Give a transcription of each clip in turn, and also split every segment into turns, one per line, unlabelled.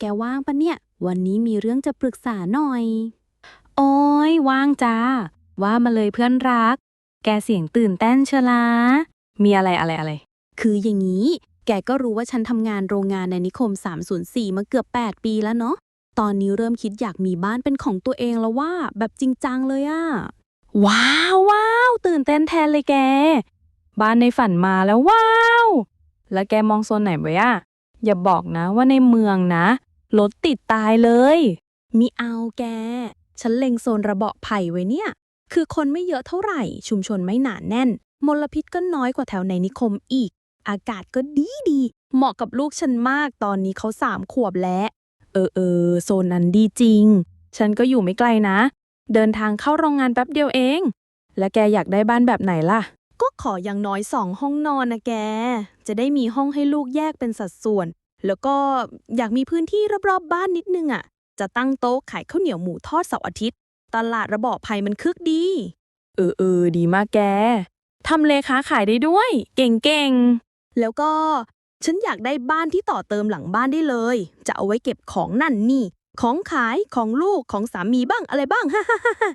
แกว่างปะเนี่ย วันนี้มีเรื่องจะปรึกษาหน่อย
โอ้ยว่างจ้า ว่ามาเลยเพื่อนรัก แกเสียงตื่นเต้นเชยวลา มีอะไรอะไรอะไร
คืออย่างนี้ แกก็รู้ว่าฉันทำงานโรงงานในนิคม 304 มาเกือบ 8 ปีแล้วเนาะ ตอนนี้เริ่มคิดอยากมีบ้านเป็นของตัวเองแล้วว่า แบบจริงจังเลยอะ
ว้าวว้าวตื่นเต้นแทนเลยแก บ้านในฝันมาแล้วว้าว แล้วแกมองโซนไหนไว้อะ อย่าบอกนะว่าในเมืองนะ รถติดตายเลย
มีเอาแก ฉันเล็งโซนระเบาะไผ่ไว้เนี่ย คือคนไม่เยอะเท่าไหร่ ชุมชนไม่หนาแน่น มลพิษก็น้อยกว่าแถวในนิคมอีก อากาศก็ดีดี เหมาะกับลูกฉันมาก ตอนนี้เขาสามขวบแล้ว
เออเออโซนนั้นดีจริง ฉันก็อยู่ไม่ไกลนะ เดินทางเข้าโรงงานแป๊บเดียวเอง แล้วแกอยากได้บ้านแบบไหนล่ะ
ก็ขออย่างน้อยสองห้องนอนนะแก จะได้มีห้องให้ลูกแยกเป็นสัดส่วน แล้วก็อยากมีพื้นที่รอบๆบบ้านนิดนึงอะ จะตั้งโต๊ะขายข้าวเหนียวหมูทอดเสาร์อาทิตย์ ตลาดระเบาะไผ่มันคึกดี
เออเออดีมากแก ทำเลค้าขายได้ด้วย เก่งเก่ง
แล้วก็ฉันอยากได้บ้านที่ต่อเติมหลังบ้านได้เลย จะเอาไว้เก็บของนั่นนี่ ของขายของลูกของสามีบ้างอะไรบ้างฮ่าฮ่าฮ่า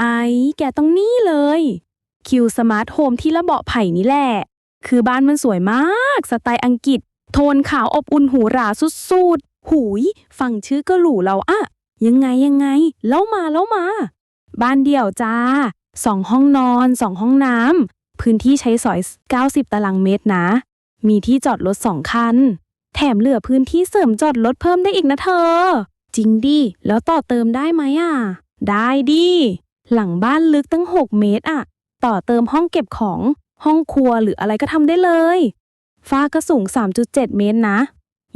ไอ้แกต้องนี่เลย คิวสมาร์ทโฮมที่ระเบาะไผ่นี่แหละ คือบ้านมันสวยมาก สไตล์อังกฤษ โทนขาวอบอุ่นหูหราสุดๆ หูย ฟังชื่อก็หรูแล้วอะ ยังไงยังไงเล่ามาเล่ามา บ้านเดี่ยวจ้าสองห้องนอนสองห้องน้ำพื้นที่ใช้สอย 90 ตารางเมตรนะ มีที่จอดรถสองคัน แถมเหลือพื้นที่เสริมจอดรถเพิ่มได้อีกนะเธอ จริงดิ แล้วต่อเติมได้ไหมอะ ได้ดิ หลังบ้านลึกตั้ง 6 เมตรอะ ต่อเติมห้องเก็บของ ห้องครัวหรืออะไรก็ทำได้เลยฟ้าก็สูง 3.7 เมตรนะ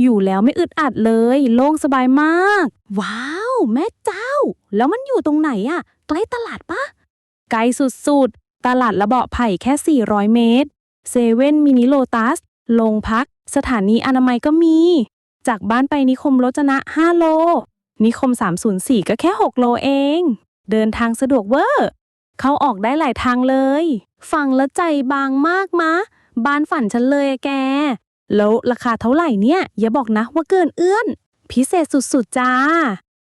อยู่แล้วไม่อึดอัดเลย โล่งสบายมาก
ว้าว แม่เจ้า แล้วมันอยู่ตรงไหนอะใกล้ตลาดปะ
ไกลสุดๆ ตลาดระเบาะไผ่แค่ 400 เมตรเซเว่นมินิโลตัสโรงพัก สถานีอนามัยก็มี จากบ้านไปนิคมรจนะ 5 โล นิคม 304 ก็แค่ 6 โลเอง เดินทางสะดวกเวอร์ เขาออกได้หลายทางเลย
ฟังแล้วใจบางมากมะ บานฝันฉันเลยแก
แล้วราคาเท่าไหร่เนี่ย อย่าบอกนะว่าเกินเอื้อน พิเศษสุดๆจ้า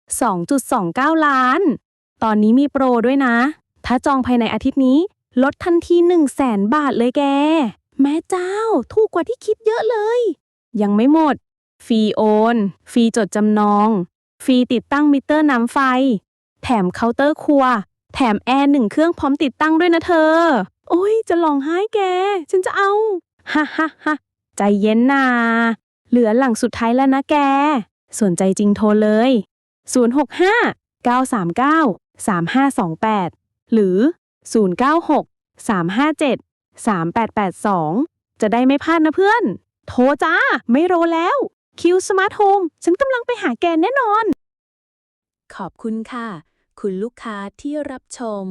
2.29 ล้าน ตอนนี้มีโปรด้วยนะ ถ้าจองภายในอาทิตย์นี้ ลดทันที 1 0 0 0 0แสนบาทเลยแก
แม่เจ้า ถูกกว่าที่คิดเยอะเลย
ยังไม่หมด ฟรีโอน ฟรีจดจำนอง ฟรีติดตั้งมิเตอร์น้ำไฟ แถมเคาน์เตอร์ครัว แถมแอร์หนึ่งเครื่องพร้อมติดตั้งด้วยนะเธอ โอ้ย จะลองไห้แก ฉันจะเอา ฮ่าฮ่าฮ่าใจเย็นนา เหลือหลังสุดท้ายแล้วนะแก สนใจจริงโทรเลย 065 939 3528 หรือ 096 357 3882 จะได้ไม่พลาดนะเพื่อน โทรจ้า ไม่รอแล้ว คิวสมาร์ทโฮมฉันกำลังไปหาแกแน่นอน
ขอบคุณค่ะ คุณลูกค้าที่รับชม